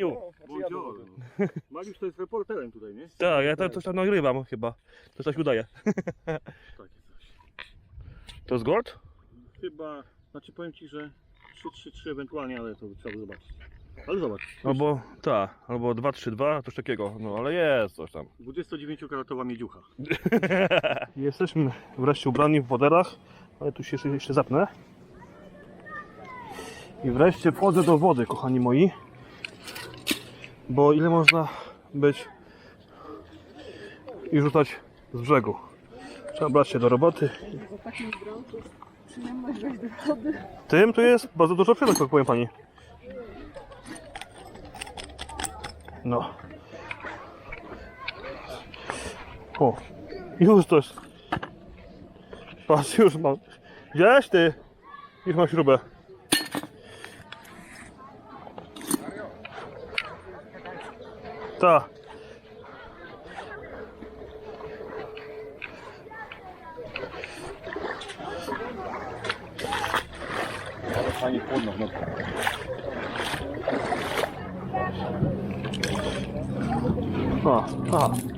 Aniu! Mariusz to jest reporterem tutaj, nie? Tak, ja to coś tam nagrywam chyba. To coś udaje. Takie coś. To jest gold? Chyba, znaczy powiem Ci, że 3-3-3 ewentualnie, ale to trzeba zobaczyć. Ale zobacz, Albo tak, albo 2-3-2, coś takiego. No ale jest coś tam. 29-karatowa miedziucha. Jesteśmy wreszcie ubrani w woderach, ale tu się jeszcze, jeszcze zapnę. I wreszcie wchodzę do wody, kochani moi. Bo ile można być i rzucać z brzegu. Trzeba brać się do roboty. Tym tu jest bardzo dużo przyrząd, tak powiem pani. No. O, już jest. Patrz, już mam. Widziałeś ty? Już mam śrubę. た。ああ。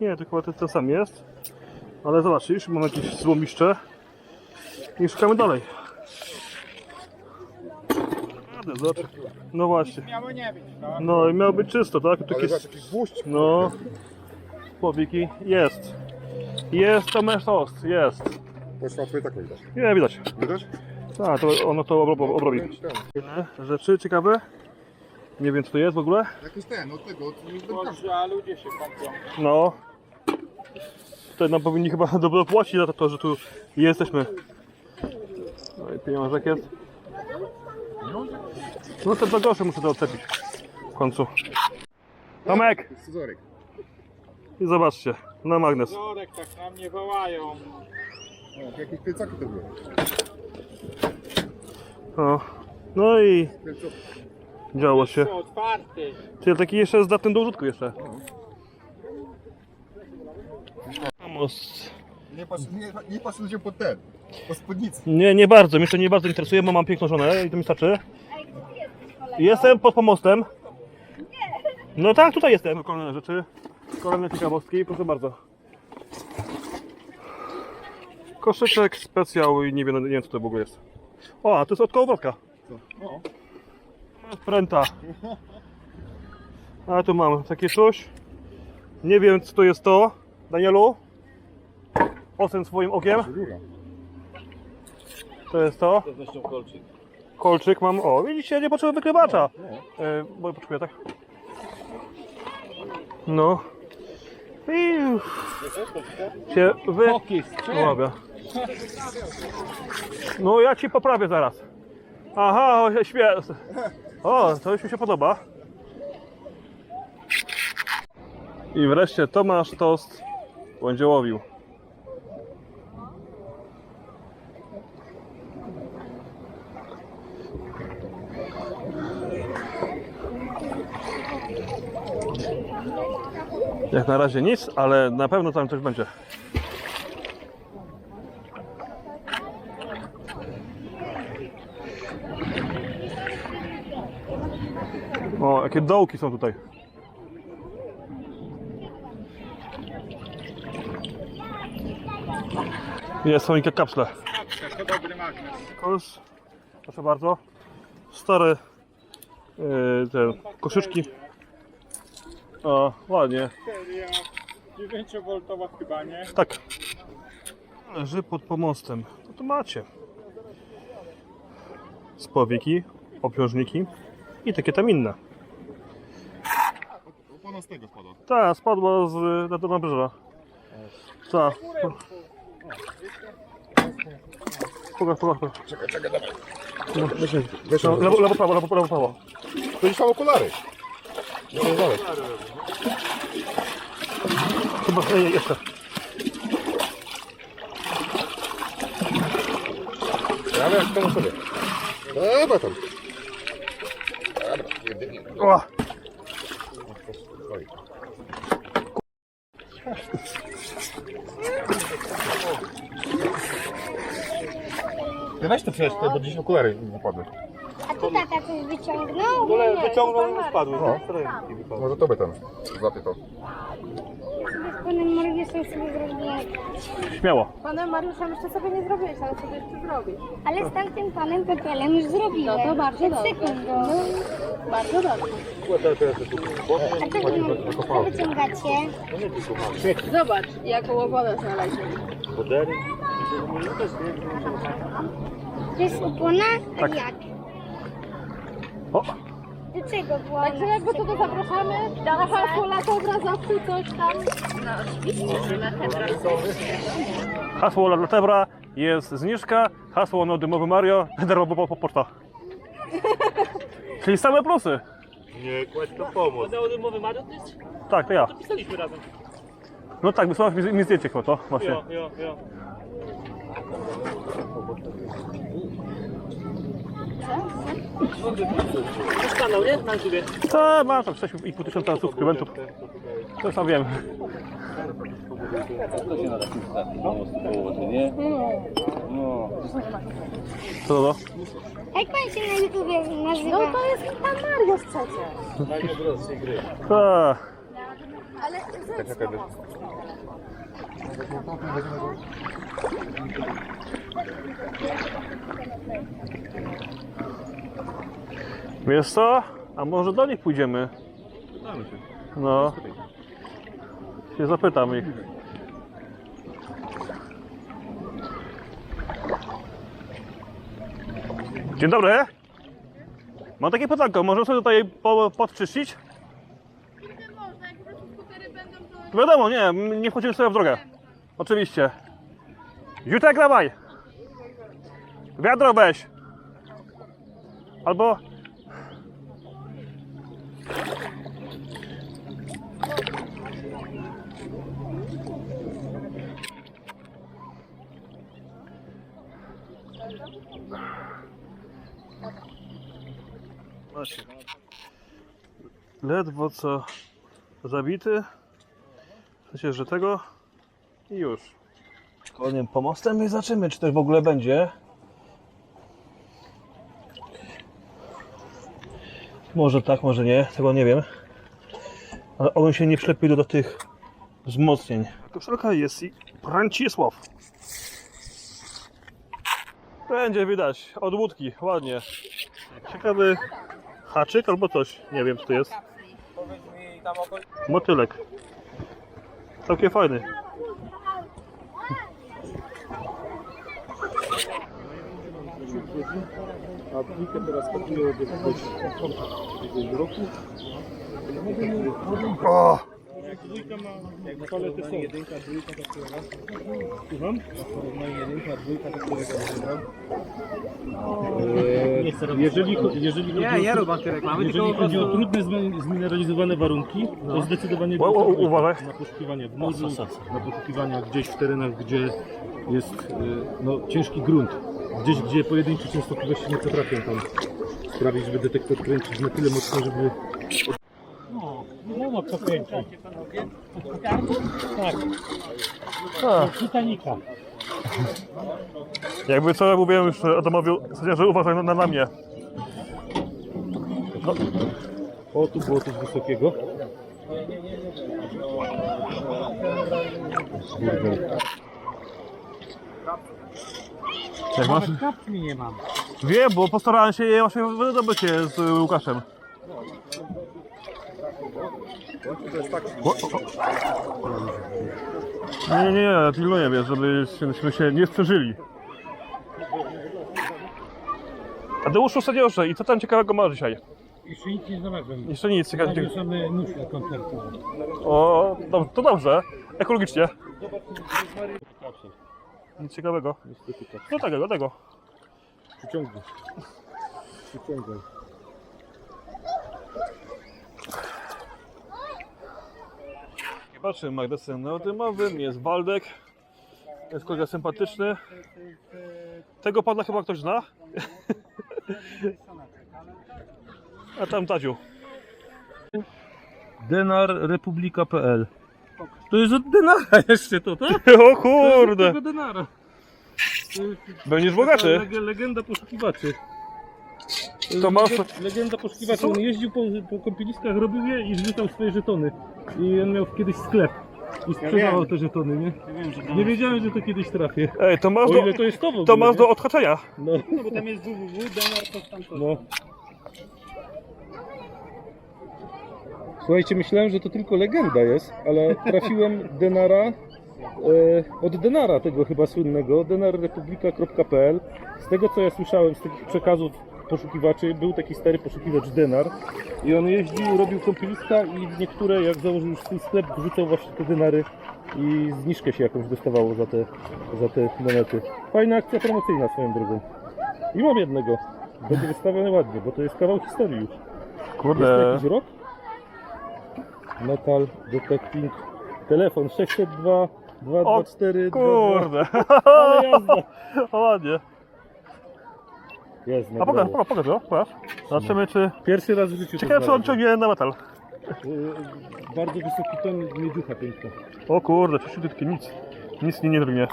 Nie, to chyba to, to sam jest. Ale zobaczcie, już mamy jakieś złomiszcze. I szukamy dalej. Zobacz. No właśnie. Miało nie być, no. No i miało być czysto, tak? Tu Ale jakiś gwóźdź. no. Powiki. Jest. Jest to toast, jest. Poszła twoje tak widać. Nie widać. Widać? Tak, to ono to obrobi. obrobi. Ten, Inne rzeczy ciekawe. Nie wiem co to jest w ogóle. Jakiś ten, od tego, od od- Boże, a ludzie się kąpią. No. Tutaj nam powinni chyba dobrze płacić za to, że tu jesteśmy. No i pieniążek jest. No to za grosze muszę to odczepić. W końcu. Tomek! Scyzoryk. I zobaczcie. Na magnes. Zorek tak na mnie wołają. O, jakieś piecaki to były. O. No i działo się. Otwarty. Ty taki jeszcze zdatny do użytku jeszcze. Most. Nie patrz, nie, nie patrz ludziom pod ten. Po spódnicy. Nie, nie bardzo. Mnie to nie bardzo interesuje, bo mam piękną żonę i to mi starczy. Jestem pod pomostem. No tak, tutaj jestem. Kolejne rzeczy. Kolejne ciekawostki, proszę bardzo. Koszyczek, specjał i nie wiem, nie wiem co to w ogóle jest. O, a to jest od kołowrotka. O. Pręta. A tu mam takie coś. Nie wiem co to jest to. Danielu? Ocen swoim okiem. To jest to. To zresztą kolczyk. Kolczyk mam. O, widzicie, nie potrzebuję wykrywacza. No. E, bo potrzebuję, tak? No. I się wyławia. No ja ci poprawię zaraz. Aha, o, śmie... O, to już mi się podoba. I wreszcie Tomasz Tost będzie łowił. Jak na razie nic, ale na pewno tam coś będzie. O, jakie dołki są tutaj. Jest, są jakie kapsle. To dobry magnes. Kurs, proszę bardzo. Stare yy, te koszyczki. O, ładnie. Seria 9V chyba, nie? Tak. Leży pod pomostem. No to macie. Spowiki, obciążniki i takie tam inne. Opona z tego spadła. Ta, spadła z na do nabrzeża. Ta. Pokaż, pokaż, pokaż. Czekaj, czekaj, dawaj. No, no, lewo, lewo, prawo, lewo, lewo, prawo. Będziesz miał okulary. Dawaj. Chyba, ej, jeszcze. Ja wiem, jak to sobie. Dobra tam. Dobra, jedynie. O, Oj. Weź to przecież, bo gdzieś okulary wypadły. Tu tata coś wyciągnął? Nie, wyciągnął i spadły. No. ręki wypadły. Może to by tam złapie to. Z panem Mariuszem sobie zrobiłem. Śmiało. Panem Mariuszem jeszcze sobie nie zrobiłeś, ale sobie jeszcze zrobić. Ale z tamtym panem Pepielem już zrobiłem. No to bardzo Przed dobrze. sekundą. Bardzo dobrze. A wy, co wyciągacie? Zobacz, jaką łopatę znalazłem. To jest opona? A Tak. jak? O, Do czego Także jakby to, to zapraszamy na hasło lato obrazowcy, coś tam. No oczywiście, na hasło dla Tebra jest zniżka, hasło no dymowy Mario, darmowa po, po, poczta. Czyli same plusy. Nie kładź to pomóc. Tak, to ja. Pisaliśmy razem. No tak, wysłałeś mi, mi zdjęcie chyba, to właśnie. Jo, jo, jo. Masz kanał, nie? Na YouTubie. Tak, ma tam 6,5 tysiąca subskrybentów. To sam wiem. Co to? Jak pan się na YouTubie nazywa? No to jest pan Mariusz przecież. Tak. Ale Tak, czekaj, by- Wiesz co? A może do nich pójdziemy? No. Się zapytam ich. Dzień dobry. Mam takie pytanko, może sobie tutaj po, podczyścić? Wiadomo, nie, nie wchodzimy sobie w drogę. Oczywiście. Jutek dawaj! Wiadro weź! Albo. Ledwo co zabity. W sensie, że tego i już. Kolejnym pomostem i zobaczymy, czy też w ogóle będzie. Może tak, może nie, tego nie wiem. Ale on się nie wszlepił do, do tych wzmocnień. Koszulka jest i Francisław. Będzie widać od łódki, ładnie. Ciekawy haczyk albo coś, nie wiem co to jest. Motylek. Całkiem fajny. A dwójkę teraz kopiuję do tego roku. O! Dwójka ma, jak palety są. Jedynka, dwójka, to którego? Słucham? Porównanie jedynka, dwójka, to którego Jeżeli, jeżeli chodzi, o, jeżeli chodzi o trudne zmi- zmineralizowane warunki, to zdecydowanie Ła- ła- dwójka uważaj. na poszukiwania w morzu, na poszukiwania gdzieś w terenach, gdzie jest y, no, ciężki grunt. Gdzieś, gdzie pojedyncze częstotliwości nie potrafią tam sprawić, żeby detektor kręcić na tyle mocno, żeby... No, no, kto kręci. Tak, A, Titanica. jakby co ja mówiłem już Adamowi, że uważaj na, na mnie. O, tu było coś wysokiego. Jak masz? Kapki nie mam. Wiem, bo postarałem się je właśnie wydobyć je z y, Łukaszem. O, o, o. Nie, nie, nie, ja pilnuję, wiesz, żebyśmy się nie sprzeżyli. Tadeuszu Seniorze, i co tam ciekawego masz dzisiaj? Jeszcze nic nie znalazłem. Jeszcze nic ciekawego. Nawieszony nóż na koncertu. O, dobrze, to dobrze. Ekologicznie. Nic ciekawego. Niestety tak. No tego, tego. Przyciągnę. Przyciągaj. Zobaczymy magazyn neodymowym, jest Waldek. Jest kolega sympatyczny. Tego pana chyba ktoś zna? A tam Tadziu. To jest od denara jeszcze to, tak? O kurde! Tego denara. To jest Będziesz bogaty. leg- legenda poszukiwaczy. To masz- Legenda- Legenda poszukiwaczy. On jeździł po, po kąpieliskach, robił je i zrzucał swoje żetony. I on miał kiedyś sklep. I sprzedawał te żetony, nie? Nie wiedziałem, że to kiedyś trafię. Ej, to masz O do, ile to jest to w ogóle, to masz nie? do odhaczenia. No. No bo tam jest www, denar, to tam to. No. Słuchajcie, myślałem, że to tylko legenda jest, ale trafiłem Denara e, od Denara, tego chyba słynnego, denarrepublika.pl. Z tego co ja słyszałem, z takich przekazów poszukiwaczy, był taki stary poszukiwacz Denar i on jeździł, robił kąpieliska i w niektóre, jak założył już swój sklep, wrzucał właśnie te denary i zniżkę się jakąś dostawało za te, za te monety. Fajna akcja promocyjna swoją drogą. I mam jednego. Będzie wystawiony ładnie, bo to jest kawał historii już. Jest to Kurde. jakiś rok? Metal Detecting. Telefon 602 224 Kurde. Ale jazda. Ładnie. Jest, A pokaż, pokaż, pokaż, pokaż. Zobaczymy czy... Pierwszy raz w życiu Ciekawe czy on ciągnie na metal. Y, Bardzo wysoki ton miedziucha piękna. O kurde, czyściutkie, nic. Nic nie, nie drgnie.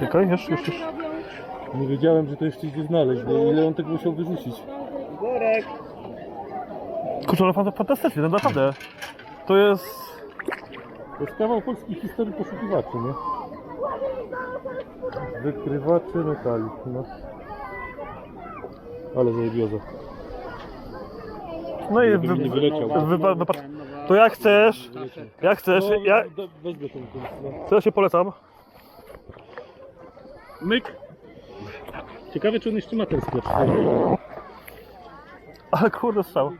Czekaj, jeszcze, jeszcze. jeszcze. Nie wiedziałem, że to jeszcze idzie znaleźć, bo ile on tego musiał wyrzucić. Kurczę, ale fan- fantastycznie, no naprawdę. To jest... To jest kawał polskiej historii poszukiwaczy, nie? Wykrywaczy metali, no. Ale zajebioza. No i Żeby mi nie wy, wyleciał. wypa- wypa- To jak chcesz, jak chcesz, No, ja, Wezmę ten, no. to ja się polecam. Myk. Ciekawe, czy on jeszcze ma ten sklep. Ale kurde strzał.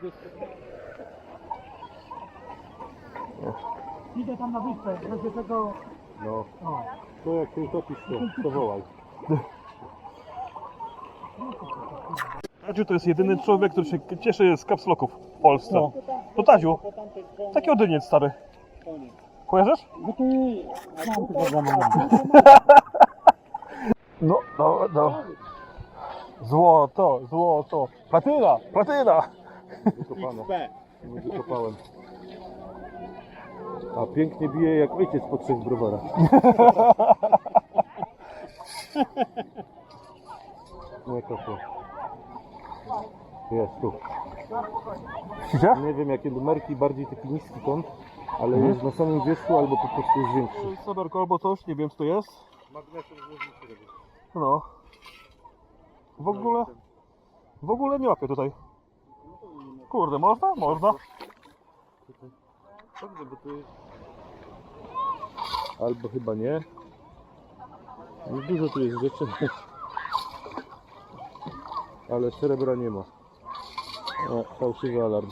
Idę tam na wyspę, w razie tego... No. To jak się utopisz, to, to wołaj. Tadziu to jest jedyny człowiek, który się cieszy z kapsloków w Polsce. To Tadziu, taki odyniec stary. Kojarzysz? No, no, no. Złoto, złoto. Platyna, platyna. Wykopane. Nie wykopałem. A pięknie bije jak ojciec po trzech browarach. Nie kopło. Jest tu. Gdzie? Nie wiem jakie numerki, bardziej taki niski kąt, ale jest na samym wierzchu albo po prostu jest większy. Saberko albo coś, nie wiem co to jest. No. W ogóle, w ogóle nie łapię tutaj. Kurde, można? Można. Dobrze, bo to jest... Albo chyba nie. No dużo tu jest rzeczy. Ale srebra nie ma. O, fałszywy alarm.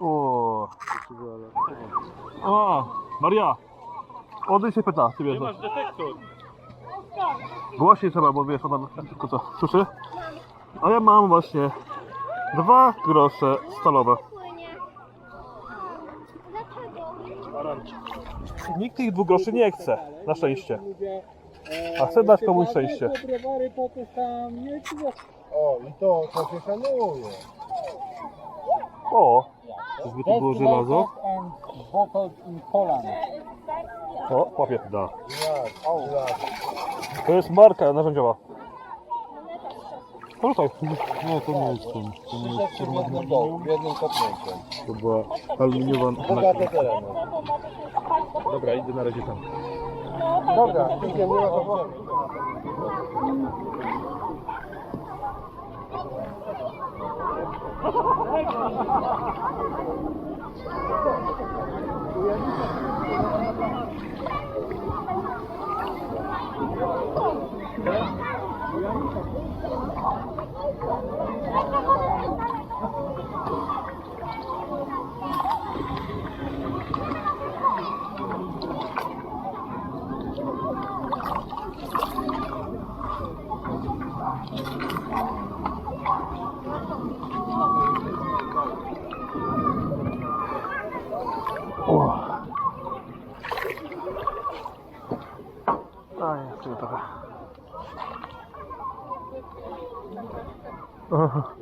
O, Fałszywy alarm. a, Maria. Odejdź się pyta, ty wiesz. Masz detektor. Głośniej trzeba, bo wiesz, ona tylko co, słyszy? A ja mam właśnie dwa grosze stalowe. Nikt tych dwóch groszy nie chce, na szczęście. A chcę dać komuś szczęście. O, i to, to się szanuje. O, Czyżby to było żelazo? o, łapie. Da. To jest marka narzędziowa. Porzucaj. No to nie jest ten. To nie jest W jednym dołu, w jednym kopnięciem. To była aluminiowa Bogate tereny. Dobra, idę na razie tam. Dobra, idziemy, nie ma problemu. A, Oh.